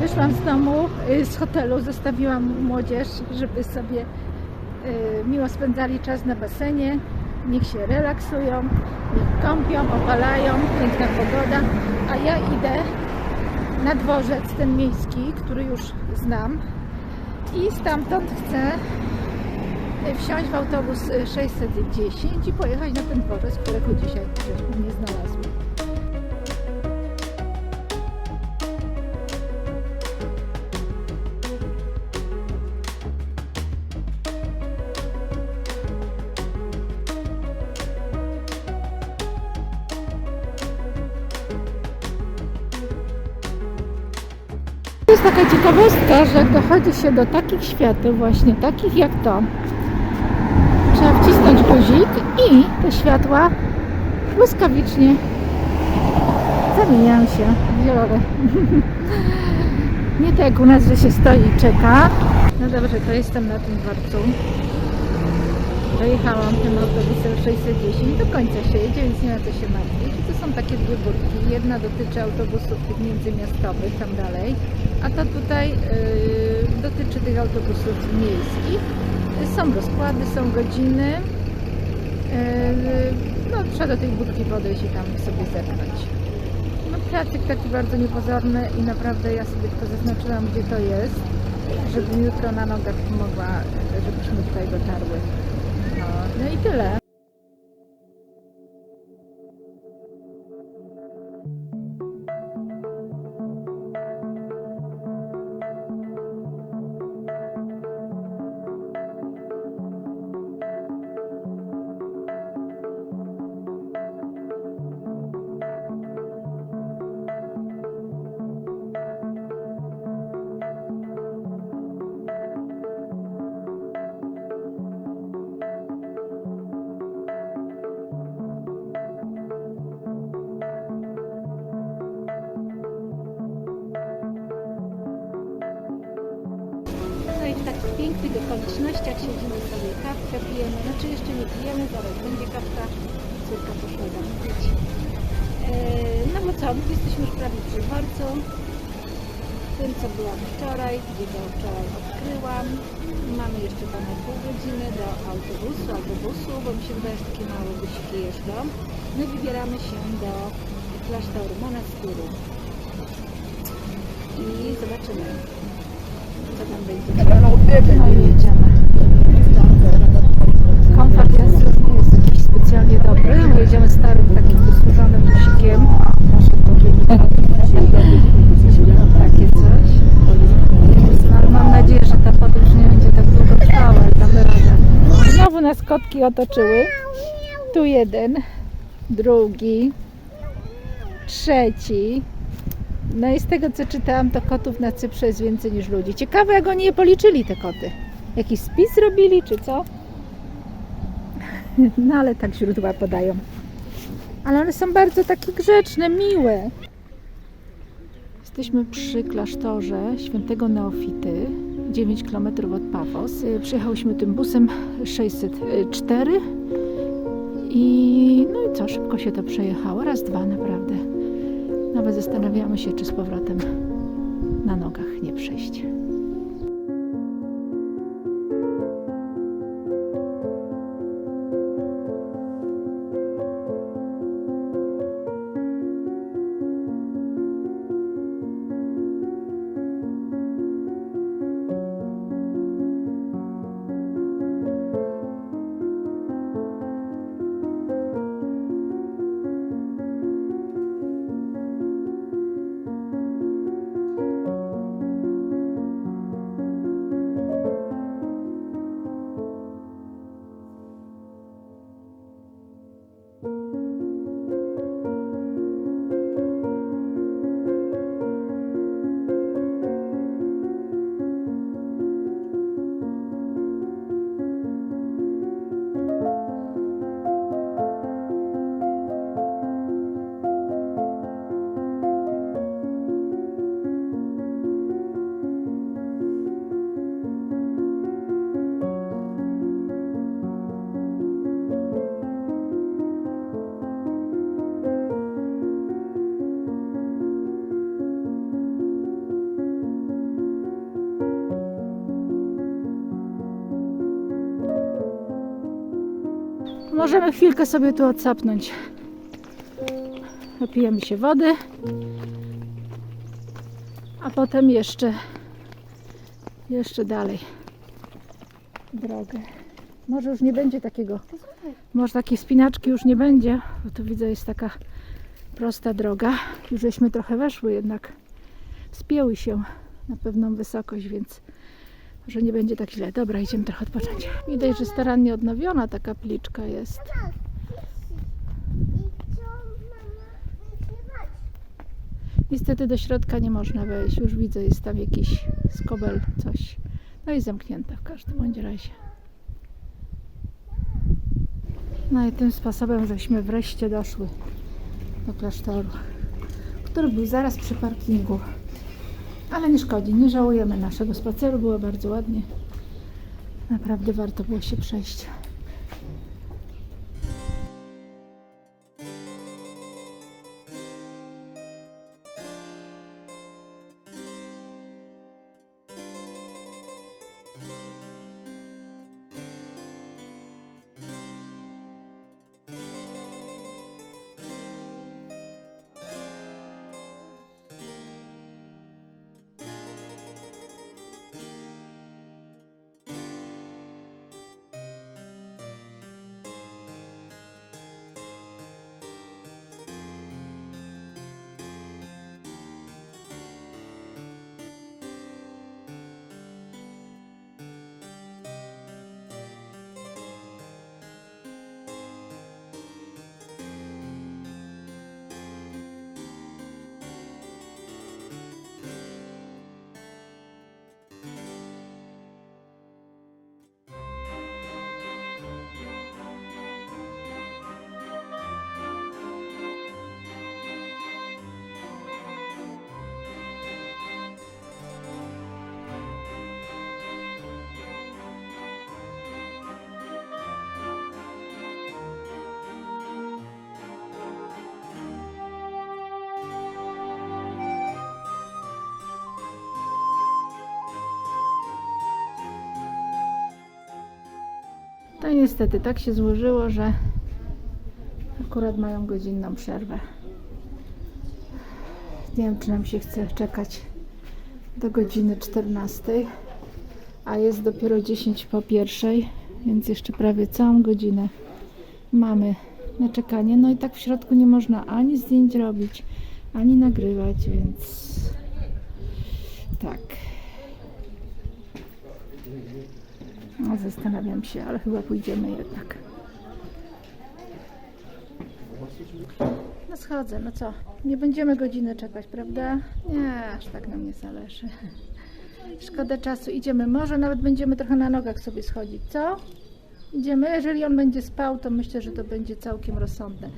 Wyszłam z domu, y, z hotelu, zostawiłam młodzież, żeby sobie y, miło spędzali czas na basenie. Niech się relaksują, niech kąpią, opalają, piękna pogoda. A ja idę na dworzec ten miejski, który już znam i stamtąd chcę y, wsiąść w autobus y, 610 i pojechać na ten dworzec, którego dzisiaj nie znalazły. Jest taka ciekawostka, że dochodzi się do takich świateł, właśnie takich jak to, trzeba wcisnąć guzik i te światła błyskawicznie zamieniają się w zielone. Nie tak jak u nas, że się stoi i czeka. No dobrze, to jestem na tym dworcu. Dojechałam tym autobusem 610, do końca się jedzie, więc nie ma co się martwić. I to są takie dwie burki. Jedna dotyczy autobusów tych międzymiastowych, tam dalej, a ta tutaj yy, dotyczy tych autobusów miejskich. Są rozkłady, są godziny. Yy, no, trzeba do tej budki podejść i tam sobie zepchnąć. No, placyk taki bardzo niepozorny i naprawdę ja sobie tylko zaznaczyłam, gdzie to jest, żebym jutro na nogach mogła, żebyśmy tutaj dotarły. 那一个人。I w takich pięknych okolicznościach siedzimy sobie kawkę, pijemy. Znaczy jeszcze nie pijemy, zaraz będzie kawka. Córka poszła zamówić. Eee, no bo co, my jesteśmy już prawie przy dworcu. Tym, co byłam wczoraj, gdzie go wczoraj odkryłam. Mamy jeszcze ponad pół godziny do autobusu albo busu, bo mi się wydaje, że takie małe busiki jeżdżą. My wybieramy się do klasztoru, monastyru. I zobaczymy. No i jedziemy. Komfort nie jest jakiś specjalnie dobry. bo Jedziemy starym takim wysłużonym busikiem. Takie coś. No, ale mam nadzieję, że ta podróż nie będzie tak długo trwała damy radę. Znowu nas kotki otoczyły. Tu jeden, drugi, trzeci. No i z tego co czytałam, to kotów na Cyprze jest więcej niż ludzi. Ciekawe jak oni je policzyli te koty. Jakiś spis robili czy co? No ale tak źródła podają. Ale one są bardzo takie grzeczne, miłe. Jesteśmy przy klasztorze świętego Neofity, 9 km od Pafos. Y, Przyjechałyśmy tym busem 604 i no i co, szybko się to przejechało. Raz, dwa naprawdę. Nawet zastanawiamy się, czy z powrotem na nogach nie przejść. Możemy chwilkę sobie tu odsapnąć. Napijemy się wody. A potem jeszcze jeszcze dalej drogę. Może już nie będzie takiego, może takiej spinaczki już nie będzie, bo tu widzę jest taka prosta droga. Już żeśmy trochę weszły jednak. Wspięły się na pewną wysokość, więc może nie będzie tak źle. Dobra, idziemy trochę odpocząć. Widać, że starannie odnowiona ta kapliczka jest. Niestety do środka nie można wejść. Już widzę, jest tam jakiś skobel, coś. No i zamknięte w każdym bądź razie. No i tym sposobem żeśmy wreszcie doszły do klasztoru, który był zaraz przy parkingu. Ale nie szkodzi, nie żałujemy naszego spaceru, było bardzo ładnie. Naprawdę warto było się przejść. To niestety tak się złożyło, że akurat mają godzinną przerwę. Nie wiem, czy nam się chce czekać do godziny 14, a jest dopiero 10 po pierwszej, więc jeszcze prawie całą godzinę mamy na czekanie. No i tak w środku nie można ani zdjęć robić, ani nagrywać, więc tak. No, zastanawiam się, ale chyba pójdziemy jednak. No schodzę, no co? Nie będziemy godziny czekać, prawda? Nie, aż tak nam nie zależy. Szkoda czasu, idziemy. Może nawet będziemy trochę na nogach sobie schodzić, co? Idziemy. Jeżeli on będzie spał, to myślę, że to będzie całkiem rozsądne.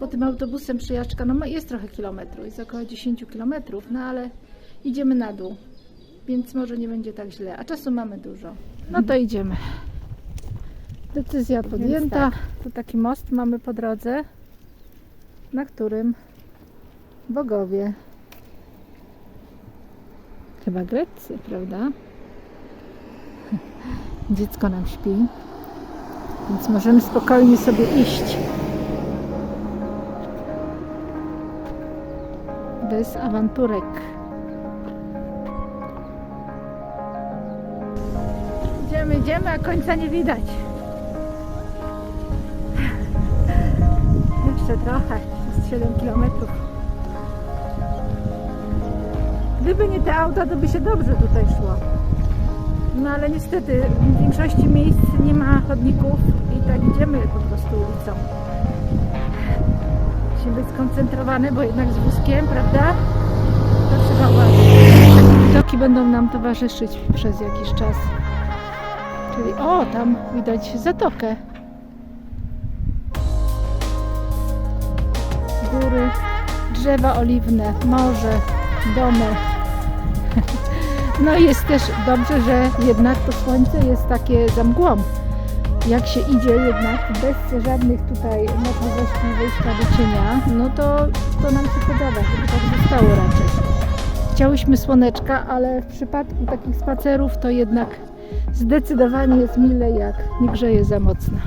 Bo tym autobusem przejażdżka, no jest trochę kilometrów, jest około 10 kilometrów, no ale idziemy na dół, więc może nie będzie tak źle. A czasu mamy dużo. No to idziemy. Decyzja podjęta. Tu taki most mamy po drodze, na którym bogowie, chyba greccy, prawda? Dziecko nam śpi, więc możemy spokojnie sobie iść. Bez awanturek. Idziemy, a końca nie widać. Jeszcze trochę, jest 7 km. Gdyby nie te auta, to by się dobrze tutaj szło. No ale niestety w większości miejsc nie ma chodników i tak idziemy po prostu ulicą. Musimy być skoncentrowane, bo jednak z wózkiem, prawda? To trzeba uważać. Widoki będą nam towarzyszyć przez jakiś czas. Czyli o, tam widać zatokę. Góry, drzewa oliwne, morze, domy. No jest też dobrze, że jednak to słońce jest takie za mgłą. Jak się idzie jednak bez żadnych tutaj możliwości wyjścia do cienia, no to, to nam się podoba, żeby tak zostało raczej. Chciałyśmy słoneczka, ale w przypadku takich spacerów to jednak zdecydowanie jest mile, jak nie grzeje za mocno.